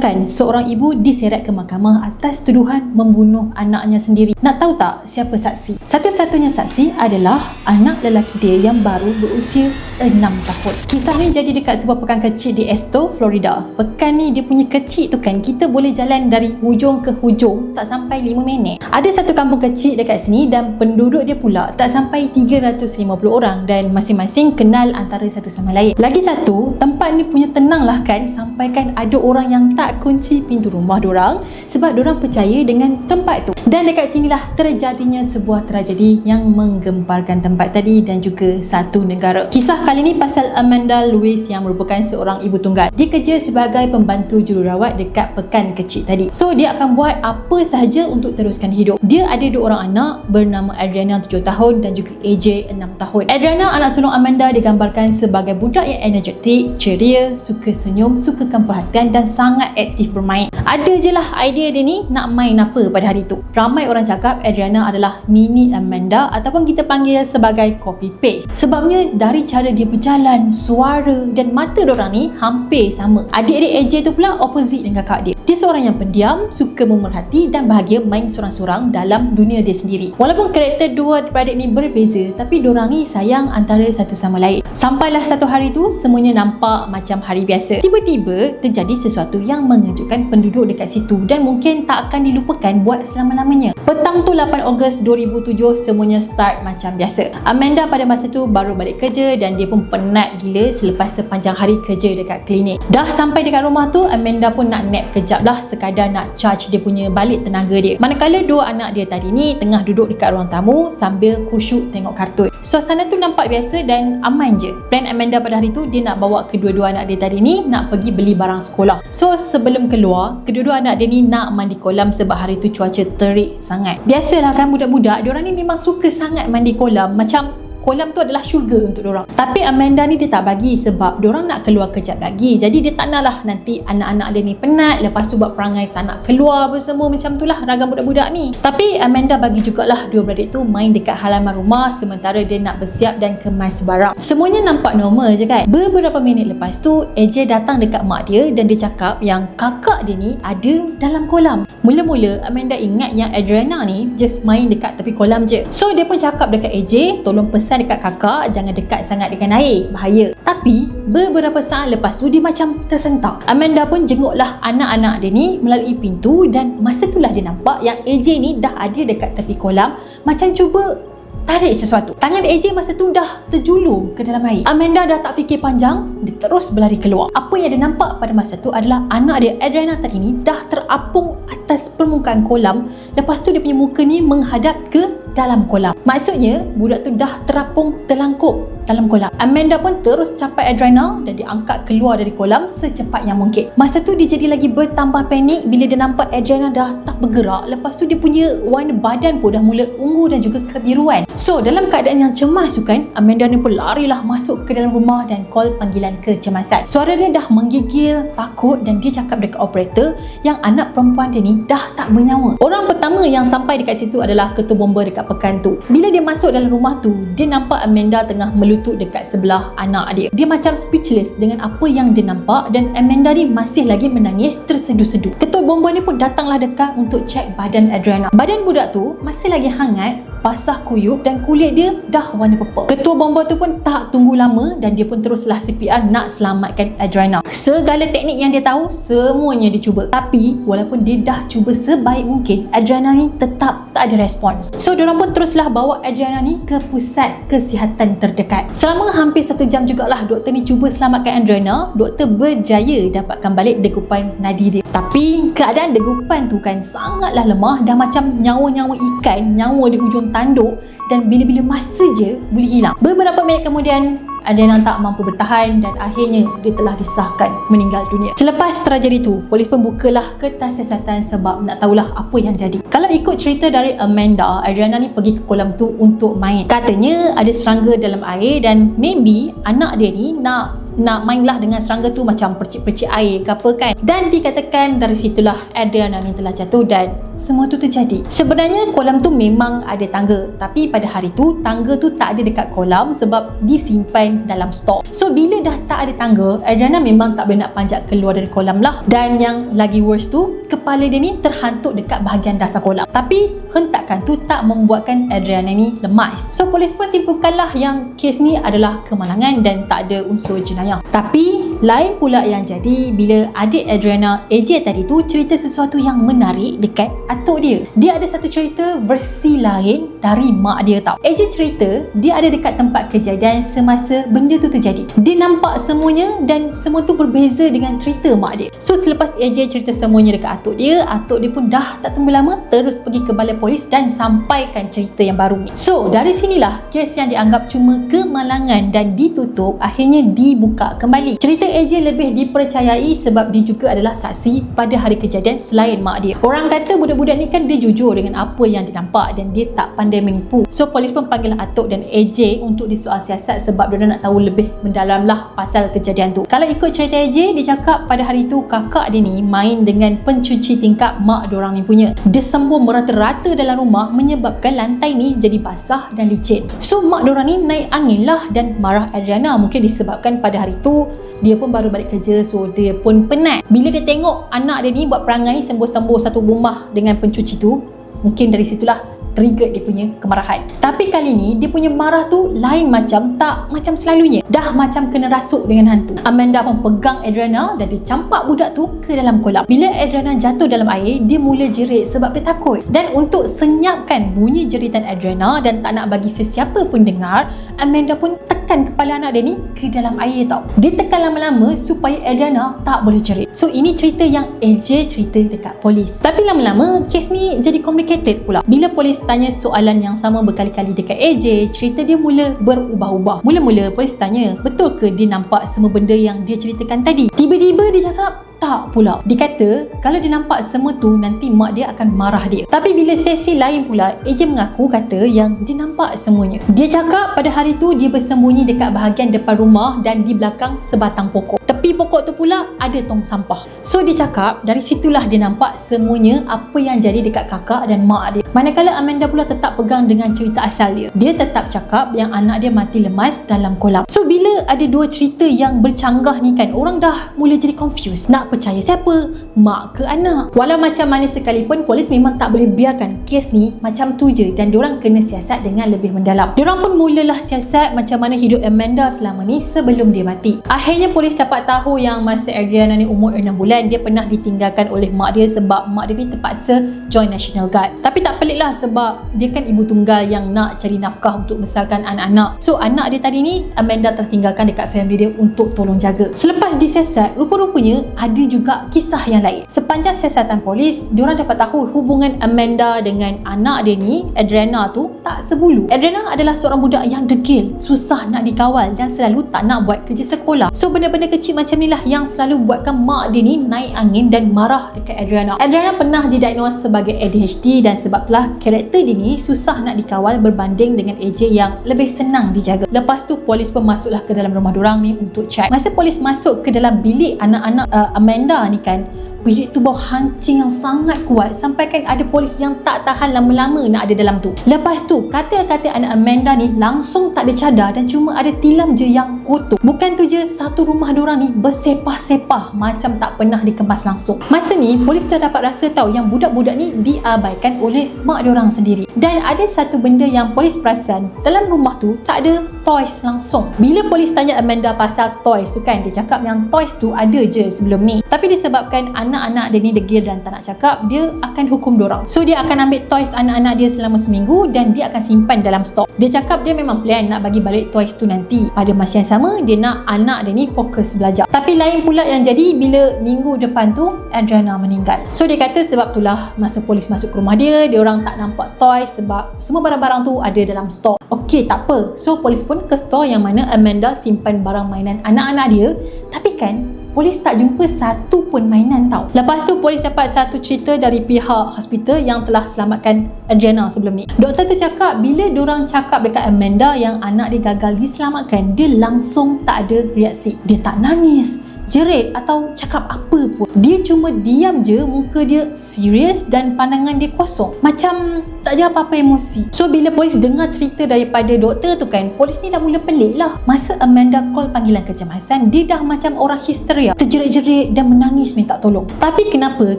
Bayangkan seorang ibu diseret ke mahkamah atas tuduhan membunuh anaknya sendiri. Nak tahu tak siapa saksi? Satu-satunya saksi adalah anak lelaki dia yang baru berusia 6 tahun. Kisah ni jadi dekat sebuah pekan kecil di Esto, Florida. Pekan ni dia punya kecil tu kan kita boleh jalan dari hujung ke hujung tak sampai 5 minit. Ada satu kampung kecil dekat sini dan penduduk dia pula tak sampai 350 orang dan masing-masing kenal antara satu sama lain. Lagi satu, tempat ni punya tenang lah kan sampaikan ada orang yang tak kunci pintu rumah dorang sebab dorang percaya dengan tempat tu. Dan dekat sinilah terjadinya sebuah tragedi yang menggemparkan tempat tadi dan juga satu negara. Kisah kali ni pasal Amanda Lewis yang merupakan seorang ibu tunggal. Dia kerja sebagai pembantu jururawat dekat pekan kecil tadi. So dia akan buat apa sahaja untuk teruskan hidup. Dia ada dua orang anak bernama Adriana 7 tahun dan juga AJ 6 tahun. Adriana anak sulung Amanda digambarkan sebagai budak yang energetik, ceria, suka senyum, sukakan perhatian dan sangat aktif bermain. Ada je lah idea dia ni nak main apa pada hari tu. Ramai orang cakap Adriana adalah mini Amanda ataupun kita panggil sebagai copy paste. Sebabnya dari cara dia berjalan, suara dan mata dorang ni hampir sama. Adik-adik AJ tu pula opposite dengan kakak dia. Dia seorang yang pendiam, suka memerhati dan bahagia main sorang-sorang dalam dunia dia sendiri. Walaupun karakter dua beradik ni berbeza, tapi dorang ni sayang antara satu sama lain. Sampailah satu hari tu, semuanya nampak macam hari biasa. Tiba-tiba terjadi sesuatu yang mengejutkan penduduk dekat situ dan mungkin tak akan dilupakan buat selama-lamanya. Petang tu 8 Ogos 2007 semuanya start macam biasa. Amanda pada masa tu baru balik kerja dan dia pun penat gila selepas sepanjang hari kerja dekat klinik. Dah sampai dekat rumah tu, Amanda pun nak nap kejap lah sekadar nak charge dia punya balik tenaga dia. Manakala dua anak dia tadi ni tengah duduk dekat ruang tamu sambil khusyuk tengok kartun. Suasana tu nampak biasa dan aman je. Plan Amanda pada hari tu dia nak bawa kedua-dua anak dia tadi ni nak pergi beli barang sekolah. So sebelum keluar, kedua-dua anak dia ni nak mandi kolam sebab hari tu cuaca terik sangat. Biasalah kan budak-budak, diorang ni memang suka sangat mandi kolam. Macam kolam tu adalah syurga untuk orang. Tapi Amanda ni dia tak bagi sebab orang nak keluar kejap lagi. Jadi dia tak nak lah nanti anak-anak dia ni penat lepas tu buat perangai tak nak keluar apa semua macam tu lah ragam budak-budak ni. Tapi Amanda bagi jugalah dua beradik tu main dekat halaman rumah sementara dia nak bersiap dan kemas barang. Semuanya nampak normal je kan. Beberapa minit lepas tu AJ datang dekat mak dia dan dia cakap yang kakak dia ni ada dalam kolam. Mula-mula Amanda ingat yang Adriana ni just main dekat tepi kolam je. So dia pun cakap dekat AJ tolong pesan dekat kakak jangan dekat sangat dengan air. Bahaya. Tapi beberapa saat lepas tu dia macam tersentak. Amanda pun jenguklah anak-anak dia ni melalui pintu dan masa itulah dia nampak yang AJ ni dah ada dekat tepi kolam macam cuba tarik sesuatu. Tangan AJ masa tu dah terjulur ke dalam air. Amanda dah tak fikir panjang, dia terus berlari keluar. Apa yang dia nampak pada masa tu adalah anak dia Adriana tadi ni dah terapung atas permukaan kolam. Lepas tu dia punya muka ni menghadap ke dalam kolam. Maksudnya budak tu dah terapung terlangkup dalam kolam. Amanda pun terus capai Adriana dan diangkat keluar dari kolam secepat yang mungkin. Masa tu dia jadi lagi bertambah panik bila dia nampak Adriana dah tak bergerak. Lepas tu dia punya warna badan pun dah mula ungu dan juga kebiruan. So dalam keadaan yang cemas tu kan, Amanda ni pun larilah masuk ke dalam rumah dan call panggilan kecemasan. Suara dia dah menggigil, takut dan dia cakap dekat operator yang anak perempuan dia ni dah tak bernyawa. Orang pertama yang sampai dekat situ adalah ketua bomba dekat pekan tu. Bila dia masuk dalam rumah tu, dia nampak Amanda tengah melutut dekat sebelah anak dia. Dia macam speechless dengan apa yang dia nampak dan Amanda ni masih lagi menangis terseduh-seduh. Ketua bomba ni pun datanglah dekat untuk cek badan Adriana. Badan budak tu masih lagi hangat basah kuyup dan kulit dia dah warna purple. Ketua bomba tu pun tak tunggu lama dan dia pun teruslah CPR nak selamatkan Adriana. Segala teknik yang dia tahu semuanya dia cuba. Tapi walaupun dia dah cuba sebaik mungkin, Adriana ni tetap tak ada respons. So diorang pun teruslah bawa Adriana ni ke pusat kesihatan terdekat. Selama hampir satu jam jugalah doktor ni cuba selamatkan Adriana, doktor berjaya dapatkan balik degupan nadi dia. Tapi keadaan degupan tu kan sangatlah lemah dah macam nyawa-nyawa ikan, nyawa di hujung tanduk dan bila-bila masa je boleh hilang. Beberapa minit kemudian Adriana tak mampu bertahan dan akhirnya dia telah disahkan meninggal dunia. Selepas tragedi tu, polis pun bukalah kertas siasatan sebab nak tahulah apa yang jadi. Kalau ikut cerita dari Amanda, Adriana ni pergi ke kolam tu untuk main. Katanya ada serangga dalam air dan maybe anak dia ni nak nak mainlah dengan serangga tu macam percik-percik air ke apa kan. Dan dikatakan dari situlah Adriana ni telah jatuh dan semua tu terjadi. Sebenarnya kolam tu memang ada tangga tapi pada hari tu tangga tu tak ada dekat kolam sebab disimpan dalam stok. So bila dah tak ada tangga Adriana memang tak boleh nak panjat keluar dari kolam lah. Dan yang lagi worst tu kepala dia ni terhantuk dekat bahagian dasar kolam. Tapi hentakan tu tak membuatkan Adriana ni lemas. So polis pun simpulkanlah yang kes ni adalah kemalangan dan tak ada unsur jenayah tapi lain pula yang jadi bila adik Adriana AJ tadi tu cerita sesuatu yang menarik dekat atuk dia. Dia ada satu cerita versi lain dari mak dia tau. AJ cerita dia ada dekat tempat kejadian semasa benda tu terjadi. Dia nampak semuanya dan semua tu berbeza dengan cerita mak dia. So selepas AJ cerita semuanya dekat atuk dia atuk dia pun dah tak tunggu lama terus pergi ke balai polis dan sampaikan cerita yang baru ni. So dari sinilah kes yang dianggap cuma kemalangan dan ditutup akhirnya dibuka kembali. Cerita AJ lebih dipercayai sebab dia juga adalah saksi pada hari kejadian selain mak dia. Orang kata budak-budak ni kan dia jujur dengan apa yang dia nampak dan dia tak pandai menipu. So polis pun panggil atuk dan AJ untuk disoal siasat sebab dia nak tahu lebih mendalam lah pasal kejadian tu. Kalau ikut cerita AJ dia cakap pada hari tu kakak dia ni main dengan pencuci tingkap mak diorang ni punya. Dia sembur merata-rata dalam rumah menyebabkan lantai ni jadi basah dan licin. So mak diorang ni naik angin lah dan marah Adriana mungkin disebabkan pada hari tu dia pun baru balik kerja. So dia pun penat. Bila dia tengok anak dia ni buat perangai sembur-sembur satu rumah dengan pencuci tu mungkin dari situlah trigger dia punya kemarahan. Tapi kali ni dia punya marah tu lain macam tak macam selalunya. Dah macam kena rasuk dengan hantu. Amanda pun pegang Adriana dan dia campak budak tu ke dalam kolam. Bila Adriana jatuh dalam air dia mula jerit sebab dia takut. Dan untuk senyapkan bunyi jeritan Adriana dan tak nak bagi sesiapa pun dengar Amanda pun tekan kepala anak dia ni ke dalam air tau dia tekan lama-lama supaya Adriana tak boleh jerit so ini cerita yang AJ cerita dekat polis tapi lama-lama kes ni jadi complicated pula bila polis tanya soalan yang sama berkali-kali dekat AJ, cerita dia mula berubah-ubah. Mula-mula polis tanya, betul ke dia nampak semua benda yang dia ceritakan tadi? Tiba-tiba dia cakap, tak pula. Dia kata kalau dia nampak semua tu nanti mak dia akan marah dia. Tapi bila sesi lain pula, AJ mengaku kata yang dia nampak semuanya. Dia cakap pada hari tu dia bersembunyi dekat bahagian depan rumah dan di belakang sebatang pokok. Tepi pokok tu pula ada tong sampah. So dia cakap dari situlah dia nampak semuanya apa yang jadi dekat kakak dan mak dia. Manakala Amanda pula tetap pegang dengan cerita asal dia. Dia tetap cakap yang anak dia mati lemas dalam kolam. So bila ada dua cerita yang bercanggah ni kan, orang dah mula jadi confused. Nak percaya siapa? Mak ke anak? Walau macam mana sekalipun, polis memang tak boleh biarkan kes ni macam tu je dan diorang kena siasat dengan lebih mendalam. Diorang pun mulalah siasat macam mana hidup Amanda selama ni sebelum dia mati. Akhirnya polis dapat tahu yang masa Adriana ni umur 6 bulan, dia pernah ditinggalkan oleh mak dia sebab mak dia ni terpaksa join National Guard. Tapi tak pelik lah sebab dia kan ibu tunggal yang nak cari nafkah untuk besarkan anak-anak. So anak dia tadi ni Amanda tertinggalkan dekat family dia untuk tolong jaga. Selepas disiasat, rupa-rupanya ada ada juga kisah yang lain. Sepanjang siasatan polis, diorang dapat tahu hubungan Amanda dengan anak dia ni, Adriana tu, tak sebulu. Adriana adalah seorang budak yang degil, susah nak dikawal dan selalu tak nak buat kerja sekolah. So benda-benda kecil macam ni lah yang selalu buatkan mak dia ni naik angin dan marah dekat Adriana. Adriana pernah didiagnos sebagai ADHD dan sebablah karakter dia ni susah nak dikawal berbanding dengan AJ yang lebih senang dijaga. Lepas tu polis pun masuklah ke dalam rumah diorang ni untuk check. Masa polis masuk ke dalam bilik anak-anak uh, Amanda ni kan bilik tu bau hancing yang sangat kuat. Sampai kan ada polis yang tak tahan lama-lama nak ada dalam tu. Lepas tu kata-kata anak Amanda ni langsung tak ada cadar dan cuma ada tilam je yang kotor. Bukan tu je satu rumah diorang ni bersepah-sepah macam tak pernah dikemas langsung. Masa ni polis dah dapat rasa tahu yang budak-budak ni diabaikan oleh mak diorang sendiri. Dan ada satu benda yang polis perasan dalam rumah tu tak ada toys langsung. Bila polis tanya Amanda pasal toys tu kan dia cakap yang toys tu ada je sebelum ni. Tapi disebabkan anak-anak dia ni degil dan tak nak cakap, dia akan hukum dorang. So dia akan ambil toys anak-anak dia selama seminggu dan dia akan simpan dalam stok. Dia cakap dia memang plan nak bagi balik toys tu nanti. Pada masa yang sama, dia nak anak dia ni fokus belajar. Tapi lain pula yang jadi bila minggu depan tu Adriana meninggal. So dia kata sebab itulah masa polis masuk ke rumah dia, dia orang tak nampak toys sebab semua barang-barang tu ada dalam stok. Okey, tak apa. So polis pun ke store yang mana Amanda simpan barang mainan anak-anak dia. Tapi kan polis tak jumpa satu pun mainan tau. Lepas tu polis dapat satu cerita dari pihak hospital yang telah selamatkan Adriana sebelum ni. Doktor tu cakap bila diorang cakap dekat Amanda yang anak dia gagal diselamatkan, dia langsung tak ada reaksi. Dia tak nangis, jerit atau cakap apa pun. Dia cuma diam je, muka dia serius dan pandangan dia kosong. Macam tak ada apa-apa emosi. So bila polis dengar cerita daripada doktor tu kan, polis ni dah mula pelik lah. Masa Amanda call panggilan kecemasan, dia dah macam orang histeria. Terjerit-jerit dan menangis minta tolong. Tapi kenapa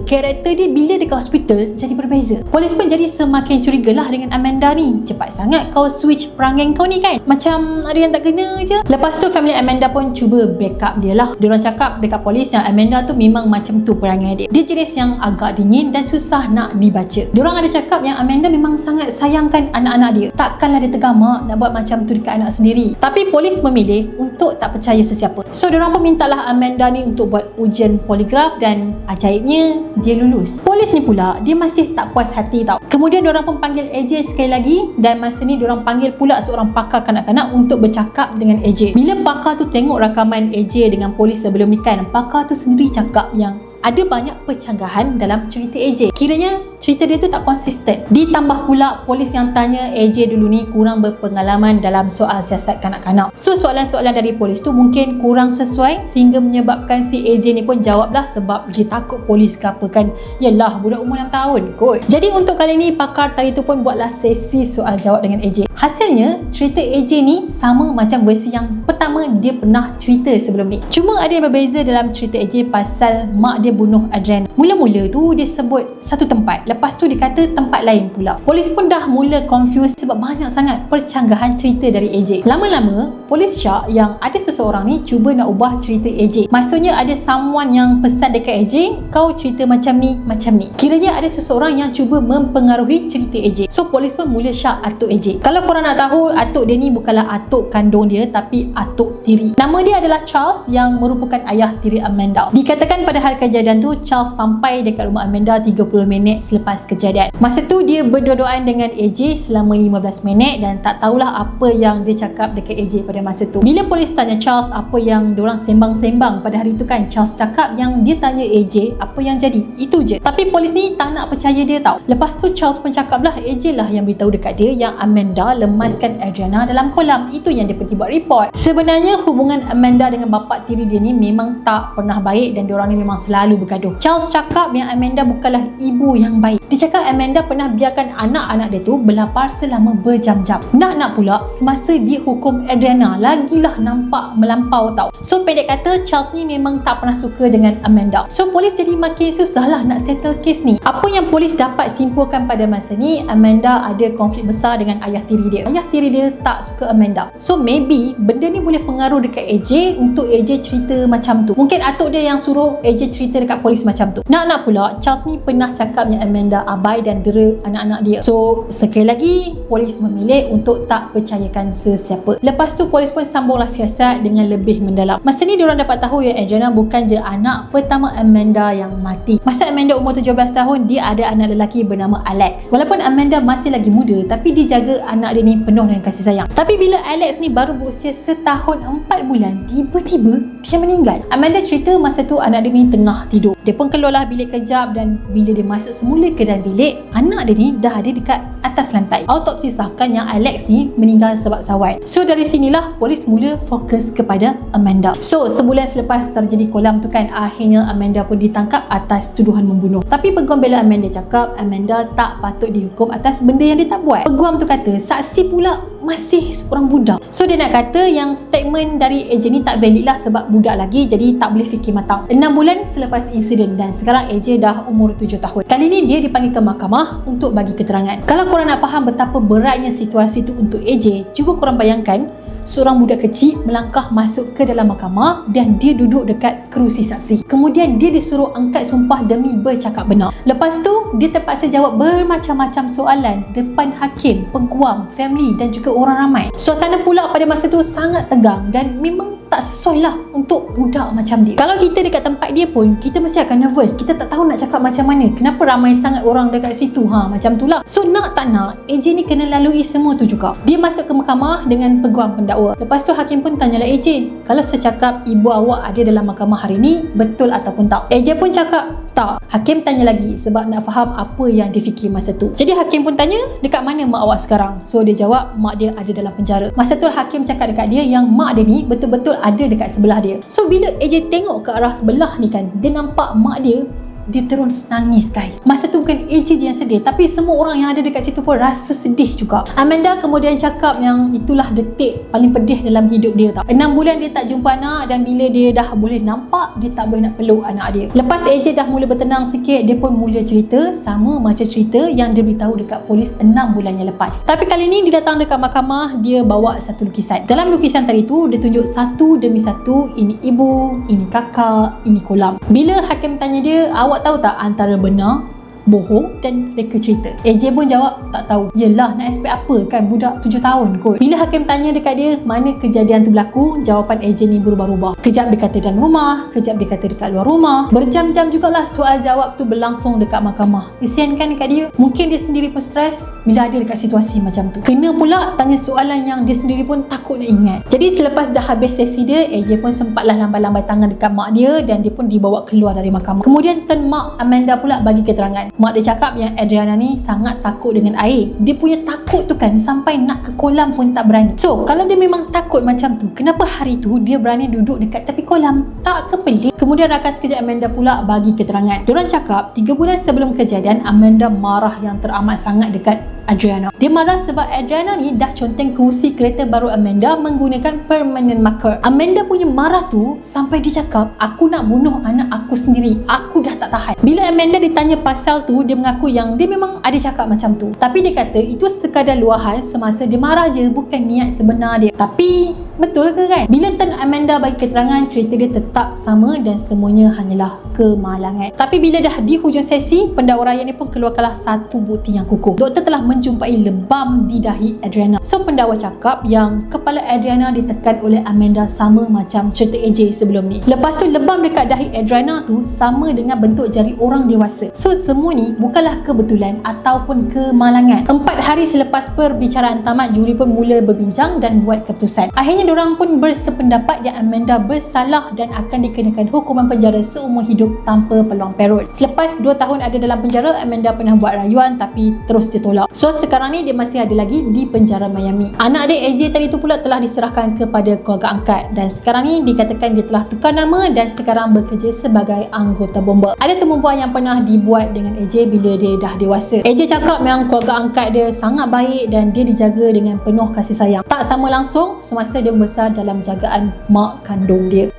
karakter dia bila dekat hospital jadi berbeza? Polis pun jadi semakin curiga lah dengan Amanda ni. Cepat sangat kau switch perangai kau ni kan? Macam ada yang tak kena je. Lepas tu family Amanda pun cuba backup dia lah. Dia orang cakap cakap dekat polis yang Amanda tu memang macam tu perangai dia. Dia jenis yang agak dingin dan susah nak dibaca. Diorang ada cakap yang Amanda memang sangat sayangkan anak-anak dia. Takkanlah dia tergamak nak buat macam tu dekat anak sendiri. Tapi polis memilih untuk tak percaya sesiapa. So diorang pun mintalah Amanda ni untuk buat ujian poligraf dan ajaibnya dia lulus. Polis ni pula dia masih tak puas hati tau. Kemudian diorang pun panggil AJ sekali lagi dan masa ni diorang panggil pula seorang pakar kanak-kanak untuk bercakap dengan AJ. Bila pakar tu tengok rakaman AJ dengan polis sebelum ni kan pakar tu sendiri cakap yang ada banyak percanggahan dalam cerita AJ. Kiranya cerita dia tu tak konsisten. Ditambah pula polis yang tanya AJ dulu ni kurang berpengalaman dalam soal siasat kanak-kanak. So soalan-soalan dari polis tu mungkin kurang sesuai sehingga menyebabkan si AJ ni pun jawablah sebab dia takut polis ke apa kan. Yalah budak umur 6 tahun kot. Jadi untuk kali ni pakar tadi tu pun buatlah sesi soal jawab dengan AJ. Hasilnya cerita AJ ni sama macam versi yang pertama dia pernah cerita sebelum ni. Cuma ada yang berbeza dalam cerita AJ pasal mak dia dia bunuh Adrian. Mula-mula tu dia sebut satu tempat. Lepas tu dia kata tempat lain pula. Polis pun dah mula confused sebab banyak sangat percanggahan cerita dari AJ. Lama-lama, polis syak yang ada seseorang ni cuba nak ubah cerita AJ. Maksudnya ada someone yang pesan dekat AJ, kau cerita macam ni, macam ni. Kiranya ada seseorang yang cuba mempengaruhi cerita AJ. So polis pun mula syak atuk AJ. Kalau korang nak tahu, atuk dia ni bukanlah atuk kandung dia tapi atuk tiri. Nama dia adalah Charles yang merupakan ayah tiri Amanda. Dikatakan pada hari kejadian kejadian tu Charles sampai dekat rumah Amanda 30 minit selepas kejadian. Masa tu dia berdua-duaan dengan AJ selama 15 minit dan tak tahulah apa yang dia cakap dekat AJ pada masa tu. Bila polis tanya Charles apa yang diorang sembang-sembang pada hari tu kan Charles cakap yang dia tanya AJ apa yang jadi. Itu je. Tapi polis ni tak nak percaya dia tau. Lepas tu Charles pun cakap lah AJ lah yang beritahu dekat dia yang Amanda lemaskan Adriana dalam kolam. Itu yang dia pergi buat report. Sebenarnya hubungan Amanda dengan bapa tiri dia ni memang tak pernah baik dan diorang ni memang selalu selalu bergaduh. Charles cakap yang Amanda bukanlah ibu yang baik. Dia cakap Amanda pernah biarkan anak-anak dia tu berlapar selama berjam-jam. Nak-nak pula semasa dia hukum Adriana lagilah nampak melampau tau. So pendek kata Charles ni memang tak pernah suka dengan Amanda. So polis jadi makin susah lah nak settle kes ni. Apa yang polis dapat simpulkan pada masa ni Amanda ada konflik besar dengan ayah tiri dia. Ayah tiri dia tak suka Amanda. So maybe benda ni boleh pengaruh dekat AJ untuk AJ cerita macam tu. Mungkin atuk dia yang suruh AJ cerita dekat polis macam tu. Nak-nak pula, Charles ni pernah cakap yang Amanda abai dan dera anak-anak dia. So, sekali lagi, polis memilih untuk tak percayakan sesiapa. Lepas tu, polis pun sambunglah siasat dengan lebih mendalam. Masa ni, diorang dapat tahu yang Adriana bukan je anak pertama Amanda yang mati. Masa Amanda umur 17 tahun, dia ada anak lelaki bernama Alex. Walaupun Amanda masih lagi muda, tapi dia jaga anak dia ni penuh dengan kasih sayang. Tapi bila Alex ni baru berusia setahun 4 bulan, tiba-tiba dia meninggal. Amanda cerita masa tu anak dia ni tengah tidur. Dia pun keluarlah bilik kejap dan bila dia masuk semula ke dalam bilik, anak dia ni dah ada dekat atas lantai. Autopsi sahkan yang Alex ni meninggal sebab sawan. So dari sinilah polis mula fokus kepada Amanda. So sebulan selepas terjadi kolam tu kan akhirnya Amanda pun ditangkap atas tuduhan membunuh. Tapi peguam bela Amanda cakap Amanda tak patut dihukum atas benda yang dia tak buat. Peguam tu kata saksi pula masih seorang budak. So dia nak kata yang statement dari AJ ni tak valid lah sebab budak lagi jadi tak boleh fikir matang. 6 bulan selepas insiden dan sekarang AJ dah umur 7 tahun. Kali ni dia dipanggil ke mahkamah untuk bagi keterangan. Kalau korang nak faham betapa beratnya situasi tu untuk AJ, cuba korang bayangkan seorang budak kecil melangkah masuk ke dalam mahkamah dan dia duduk dekat kerusi saksi. Kemudian dia disuruh angkat sumpah demi bercakap benar. Lepas tu, dia terpaksa jawab bermacam-macam soalan depan hakim, pengkuang, family dan juga orang ramai. Suasana pula pada masa tu sangat tegang dan memang tak sesuai lah untuk budak macam dia. Kalau kita dekat tempat dia pun, kita mesti akan nervous. Kita tak tahu nak cakap macam mana. Kenapa ramai sangat orang dekat situ? Ha, macam tu lah. So, nak tak nak, AJ ni kena lalui semua tu juga. Dia masuk ke mahkamah dengan peguam pendakwa. Lepas tu, hakim pun tanyalah AJ, kalau saya cakap ibu awak ada dalam mahkamah hari ni, betul ataupun tak? AJ pun cakap, tak. Hakim tanya lagi sebab nak faham apa yang dia fikir masa tu. Jadi hakim pun tanya, dekat mana mak awak sekarang? So dia jawab, mak dia ada dalam penjara. Masa tu hakim cakap dekat dia yang mak dia ni betul-betul ada dekat sebelah dia. So bila AJ tengok ke arah sebelah ni kan, dia nampak mak dia dia terus nangis guys. Masa tu bukan AJ je yang sedih tapi semua orang yang ada dekat situ pun rasa sedih juga. Amanda kemudian cakap yang itulah detik paling pedih dalam hidup dia tau. 6 bulan dia tak jumpa anak dan bila dia dah boleh nampak dia tak boleh nak peluk anak dia. Lepas AJ dah mula bertenang sikit dia pun mula cerita sama macam cerita yang dia beritahu dekat polis 6 bulan yang lepas. Tapi kali ni dia datang dekat mahkamah dia bawa satu lukisan. Dalam lukisan tadi tu dia tunjuk satu demi satu ini ibu, ini kakak, ini kolam. Bila hakim tanya dia awak tahu tak antara benar bohong dan reka cerita. AJ pun jawab tak tahu. Yelah nak expect apa kan budak 7 tahun kot. Bila hakim tanya dekat dia mana kejadian tu berlaku, jawapan AJ ni berubah-ubah. Kejap dia kata dalam rumah, kejap dia kata dekat luar rumah. Berjam-jam jugalah soal jawab tu berlangsung dekat mahkamah. Kesian kan dekat dia? Mungkin dia sendiri pun stres bila ada dekat situasi macam tu. Kena pula tanya soalan yang dia sendiri pun takut nak ingat. Jadi selepas dah habis sesi dia, AJ pun sempatlah lambai-lambai tangan dekat mak dia dan dia pun dibawa keluar dari mahkamah. Kemudian turn mak Amanda pula bagi keterangan mak dia cakap yang Adriana ni sangat takut dengan air. Dia punya takut tu kan sampai nak ke kolam pun tak berani. So, kalau dia memang takut macam tu, kenapa hari tu dia berani duduk dekat tepi kolam? Tak ke pelik? Kemudian rakan sekejap Amanda pula bagi keterangan. Diorang cakap, 3 bulan sebelum kejadian, Amanda marah yang teramat sangat dekat Adriana. Dia marah sebab Adriana ni dah conteng kerusi kereta baru Amanda menggunakan permanent marker. Amanda punya marah tu sampai dia cakap, aku nak bunuh anak aku sendiri. Aku dah tak tahan. Bila Amanda ditanya pasal tu, dia mengaku yang dia memang ada cakap macam tu. Tapi dia kata itu sekadar luahan semasa dia marah je, bukan niat sebenar dia. Tapi betul ke kan? Bila Tan Amanda bagi keterangan, cerita dia tetap sama dan semuanya hanyalah kemalangan. Tapi bila dah di hujung sesi, pendakwa raya ni pun keluarkanlah satu bukti yang kukuh. Doktor telah menjumpai lebam di dahi Adriana. So pendakwa cakap yang kepala Adriana ditekan oleh Amanda sama macam cerita AJ sebelum ni. Lepas tu lebam dekat dahi Adriana tu sama dengan bentuk jari orang dewasa. So semua ni bukanlah kebetulan ataupun kemalangan. Empat hari selepas perbicaraan tamat, juri pun mula berbincang dan buat keputusan. Akhirnya diorang pun bersependapat yang Amanda bersalah dan akan dikenakan hukuman penjara seumur hidup tanpa peluang parol. Selepas 2 tahun ada dalam penjara, Amanda pernah buat rayuan tapi terus ditolak. So sekarang ni dia masih ada lagi di penjara Miami. Anak adik AJ tadi tu pula telah diserahkan kepada keluarga angkat dan sekarang ni dikatakan dia telah tukar nama dan sekarang bekerja sebagai anggota bomba. Ada temu buah yang pernah dibuat dengan AJ bila dia dah dewasa. AJ cakap memang keluarga angkat dia sangat baik dan dia dijaga dengan penuh kasih sayang. Tak sama langsung semasa dia besar dalam jagaan mak kandung dia.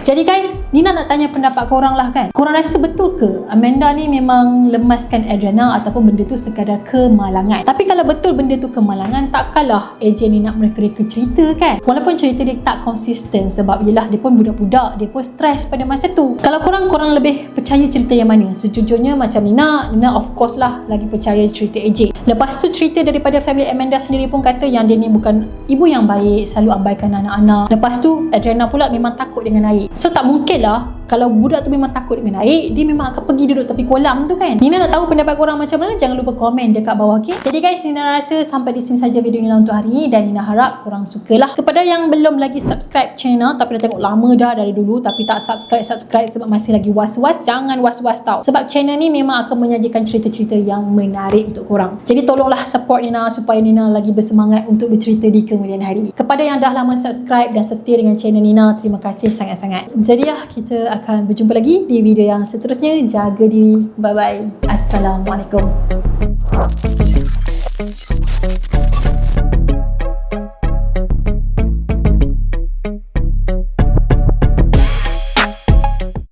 Jadi guys, Nina nak tanya pendapat korang lah kan. Korang rasa betul ke Amanda ni memang lemaskan Adriana ataupun benda tu sekadar kemalangan? Tapi kalau betul benda tu kemalangan, takkanlah AJ ni nak mereka-reka cerita kan? Walaupun cerita dia tak konsisten sebab yelah dia pun budak-budak, dia pun stres pada masa tu. Kalau korang, korang lebih percaya cerita yang mana? Sejujurnya macam Nina, Nina of course lah lagi percaya cerita AJ. Lepas tu cerita daripada family Amanda sendiri pun kata yang dia ni bukan ibu yang baik, selalu abaikan anak-anak. Lepas tu Adriana pula memang takut dengan air. So tak mungkin lah kalau budak tu memang takut dengan air, dia memang akan pergi duduk tepi kolam tu kan. Nina nak tahu pendapat korang macam mana? Jangan lupa komen dekat bawah okay? Jadi guys, Nina rasa sampai di sini saja video Nina untuk hari ini dan Nina harap korang sukalah. Kepada yang belum lagi subscribe channel tapi dah tengok lama dah dari dulu tapi tak subscribe-subscribe sebab masih lagi was-was, jangan was-was tau. Sebab channel ni memang akan menyajikan cerita-cerita yang menarik untuk korang. Jadi tolonglah support Nina supaya Nina lagi bersemangat untuk bercerita di kemudian hari. Kepada yang dah lama subscribe dan setia dengan channel Nina, terima kasih sangat-sangat. Jadi ya, kita akan berjumpa lagi di video yang seterusnya. Jaga diri. Bye-bye. Assalamualaikum.